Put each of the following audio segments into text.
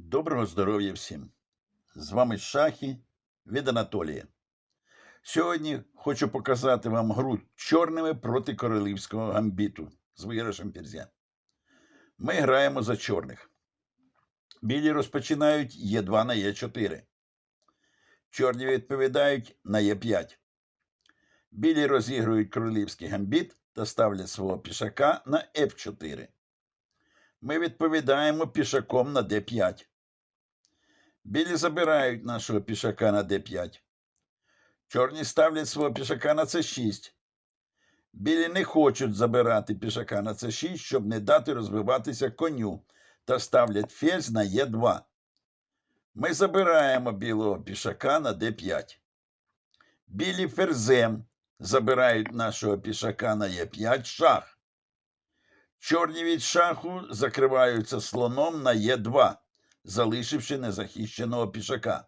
Доброго здоров'я всім! З вами Шахи від Анатолія. Сьогодні хочу показати вам гру чорними проти королівського гамбіту з виграшем ферзя. Ми граємо за чорних. Білі розпочинають Е2 на Е4. Чорні відповідають на Е5. Білі розігрують королівський гамбіт та ставлять свого пішака на F4. Ми відповідаємо пішаком на d5. Білі забирають нашого пішака на d5. Чорні ставлять свого пішака на c6. Білі не хочуть забирати пішака на c6, щоб не дати розвиватися коню, та ставлять ферзь на e2. Ми забираємо білого пішака на d5. Білі ферзем забирають нашого пішака на e5 шах. Чорні від шаху закриваються слоном на Е2, залишивши незахищеного пішака.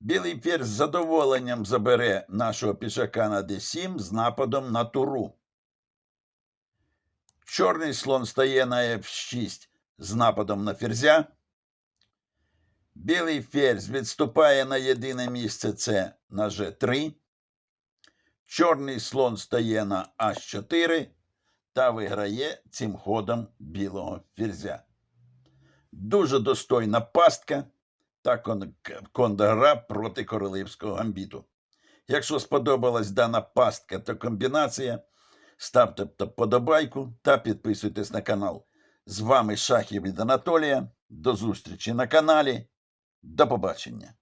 Білий ферзь з задоволенням забере нашого пішака на d7 з нападом на туру. Чорний слон стає на f6 з нападом на ферзя. Білий ферзь відступає на єдине місце це на g3. Чорний слон стає на h4 та виграє цим ходом білого ферзя. Дуже достойна пастка та кон- кондогра проти королевського гамбіту. Якщо сподобалась дана пастка та комбінація, ставте подобайку та підписуйтесь на канал. З вами Шахів від Анатолія. До зустрічі на каналі. До побачення.